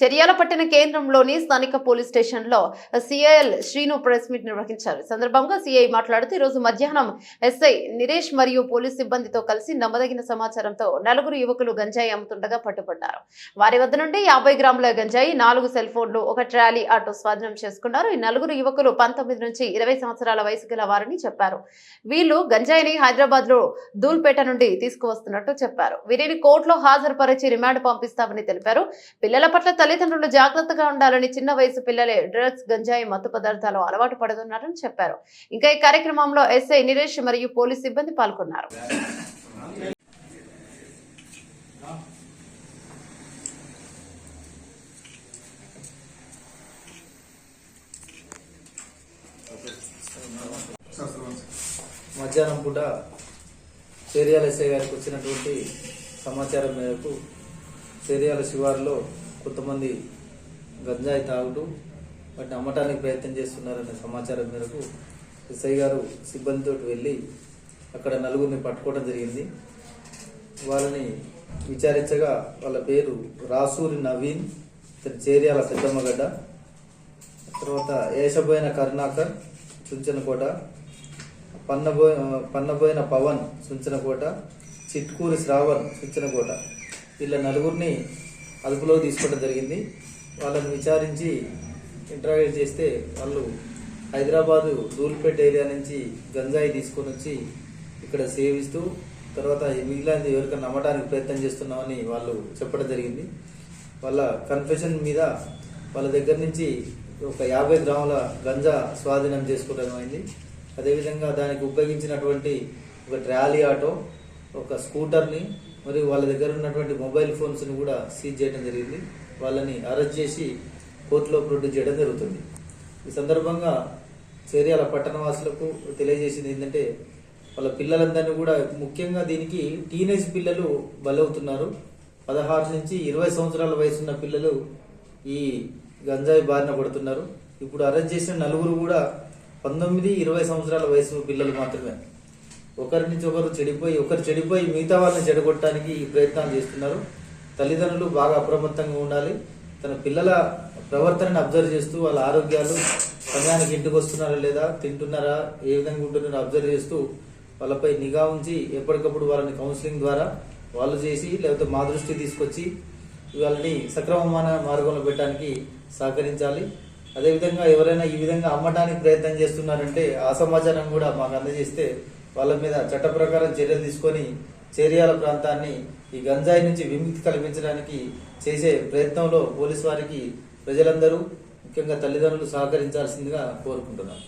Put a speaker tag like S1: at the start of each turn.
S1: చర్యాల పట్టణ కేంద్రంలోని స్థానిక పోలీస్ స్టేషన్లో సిఐఎల్ శ్రీను ప్రెస్ మీట్ నిర్వహించారు. సందర్భంగా సిఐ మాట్లాడుతూ ఈ రోజు మధ్యాహ్నం ఎస్ఐ నిరేష్ మరియు పోలీస్ సిబ్బందితో కలిసి నమ్మదగిన సమాచారంతో నలుగురు యువకులు గంజాయి అమ్ముతుండగా పట్టుబడ్డారు. వారి వద్ద నుండి యాభై గ్రాముల గంజాయి నాలుగు సెల్ ఫోన్లు ఒక ట్రాలీ ఆటో స్వాధీనం చేసుకున్నారు. ఈ నలుగురు యువకులు పంతొమ్మిది నుంచి ఇరవై సంవత్సరాల వయసు గల వారని చెప్పారు. వీళ్ళు గంజాయిని హైదరాబాద్లో దూల్పేట నుండి తీసుకువస్తున్నట్టు చెప్పారు. వీరిని కోర్టులో హాజరుపరిచి రిమాండ్ పంపిస్తామని తెలిపారు. పిల్లల పట్ల తల్లిదండ్రులు జాగ్రత్తగా ఉండాలని చిన్న వయసు పిల్లలే డ్రగ్స్ గంజాయి మత్తు పదార్థాలు అలవాటు పడుతున్నారని చెప్పారు. ఇంకా ఈ కార్యక్రమంలో ఎస్ఐ నిరేష్ మరియు పోలీస్ సిబ్బంది పాల్గొన్నారు.
S2: మధ్యాహ్నం పూట చేరియాల ఎస్ఐ గారికి వచ్చినటువంటి సమాచారం మేరకు చేరియాల శివారులో కొంతమంది గంజాయి తాగుతూ వాటిని అమ్మటానికి ప్రయత్నం చేస్తున్నారనే సమాచారం మేరకు ఎస్ఐ గారు సిబ్బందితో వెళ్ళి అక్కడ నలుగురిని పట్టుకోవడం జరిగింది. వాళ్ళని విచారించగా వాళ్ళ పేరు రాసూరి నవీన్ ఇతని చేర్యాల పెద్దమ్మగడ్డ తర్వాత ఏషబోయిన కరుణాకర్ చుంచనకోట పన్నబో పన్నబోయిన పవన్ సుంచనకోట చిట్కూరి శ్రావణ్ సుంచనకోట. వీళ్ళ నలుగురిని అదుపులో తీసుకోవడం జరిగింది. వాళ్ళని విచారించి ఇంటరాగేట్ చేస్తే వాళ్ళు హైదరాబాదు రూల్పేట్ ఏరియా నుంచి గంజాయి తీసుకొని వచ్చి ఇక్కడ సేవిస్తూ తర్వాత ఈ మిగిలినది ఎవరికైనా నమ్మడానికి ప్రయత్నం చేస్తున్నామని వాళ్ళు చెప్పడం జరిగింది. వాళ్ళ కన్ఫెషన్ మీద వాళ్ళ దగ్గర నుంచి ఒక యాభై గ్రాముల గంజా స్వాధీనం చేసుకోవడం అయింది. అదేవిధంగా దానికి ఉపయోగించినటువంటి ఒక ట్రాలీ ఆటో ఒక స్కూటర్ని మరియు వాళ్ళ దగ్గర ఉన్నటువంటి మొబైల్ ఫోన్స్ని కూడా సీజ్ చేయడం జరిగింది. వాళ్ళని అరెస్ట్ చేసి కోర్టులో ప్రొడ్యూస్ చేయడం జరుగుతుంది. ఈ సందర్భంగా చేర్యాల పట్టణవాసులకు తెలియజేసింది ఏంటంటే వాళ్ళ పిల్లలందరినీ కూడా ముఖ్యంగా దీనికి టీనేజ్ పిల్లలు బలవుతున్నారు. పదహారు నుంచి ఇరవై సంవత్సరాల వయసు ఉన్న పిల్లలు ఈ గంజాయి బారిన పడుతున్నారు. ఇప్పుడు అరెస్ట్ చేసిన నలుగురు కూడా పంతొమ్మిది ఇరవై సంవత్సరాల వయసు పిల్లలు మాత్రమే. ఒకరి నుంచి ఒకరు చెడిపోయి ఒకరు చెడిపోయి మిగతా వాళ్ళని చెడగొట్టడానికి ఈ ప్రయత్నాలు చేస్తున్నారు. తల్లిదండ్రులు బాగా అప్రమత్తంగా ఉండాలి. తన పిల్లల ప్రవర్తనని అబ్జర్వ్ చేస్తూ వాళ్ళ ఆరోగ్యాలు సమయానికి ఇంటికి వస్తున్నారా లేదా తింటున్నారా ఏ విధంగా ఉంటున్నారో అబ్జర్వ్ చేస్తూ వాళ్ళపై నిఘా ఉంచి ఎప్పటికప్పుడు వాళ్ళని కౌన్సిలింగ్ ద్వారా వాళ్ళు చేసి లేకపోతే మా దృష్టి తీసుకొచ్చి వాళ్ళని సక్రమమైన మార్గంలో పెట్టడానికి సహకరించాలి. అదేవిధంగా ఎవరైనా ఈ విధంగా అమ్మడానికి ప్రయత్నం చేస్తున్నారంటే ఆ సమాచారం కూడా మాకు అందజేస్తే వాళ్ళ మీద చట్ట ప్రకారం చర్యలు తీసుకొని చేరియాల ప్రాంతాన్ని ఈ గంజాయి నుంచి విముక్తి కల్పించడానికి చేసే ప్రయత్నంలో పోలీసు వారికి ప్రజలందరూ ముఖ్యంగా తల్లిదండ్రులు సహకరించాల్సిందిగా కోరుకుంటున్నాను